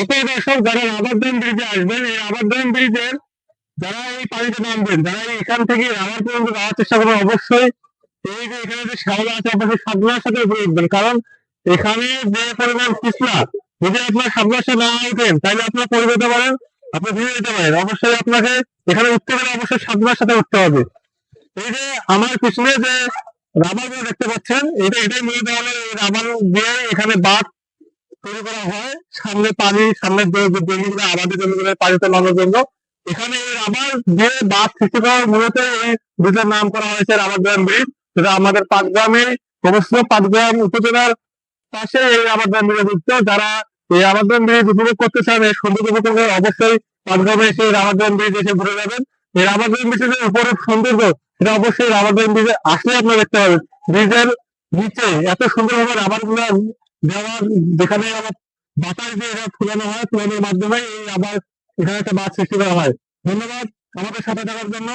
সকল দর্শক যারা রাবারডাম ব্রিজে আসবেন, এই রাবারডাম ব্রিজের যারা এই পানিতে নামবেন, যারা এখান থেকে রাবার পর্যন্ত যাওয়ার চেষ্টা করবেন, অবশ্যই এই যে এখানে যে শ্যাওলা আছে অবশ্যই সাবধানের সাথে উপরে উঠবেন। কারণ এখানে যে পরিমাণ পিছলা যদি আপনার সাবধানের সাথে না উঠেন, তাহলে আপনার পড়ে যেতে পারেন আপনি ভিজে যেতে পারেন। অবশ্যই আপনাকে এখানে উঠতে গেলে অবশ্যই সাবধানের সাথে উঠতে হবে। এই যে আমার পিছনে যে রাবারগুলো দেখতে পাচ্ছেন, এটা এটাই মূলত এই রাবার দিয়ে এখানে বাঁধ তৈরি করা হয়। সামনে পানি, সামনে জমিগুলো আমাদের জমিগুলো, পানিতে নামার জন্য। এখানে আবার যে বাঁধ সৃষ্টি করার মূলত এই ব্রিজের নাম করা হয়েছে রাবার ড্যাম ব্রিজ, যেটা আমাদের পাটগ্রামে অবশ্য পাটগ্রাম উপজেলার পাশে এই রাবার ড্যাম ব্রিজ যারা এই রাবার ড্যাম ব্রিজ উপভোগ করতে চান, এই সৌন্দর্য উপভোগ করতে অবশ্যই পাটগ্রামে এসে রাবার ড্যাম ব্রিজ এসে ঘুরে যাবেন। এই রাবার ড্যাম ব্রিজের যে উপরের সৌন্দর্য, সেটা অবশ্যই রাবার ড্যাম ব্রিজে আসলে আপনারা দেখতে পাবেন। ব্রিজের নিচে এত সুন্দরভাবে রাবার গুলো দেওয়া যেখানে আবার বাতাস দিয়ে এটা ফুলানো হয়, ফুলানোর মাধ্যমে এই আবার এখানে একটা বাঁধ সৃষ্টি করা হয়। ধন্যবাদ আমাদের সাথে থাকার জন্য।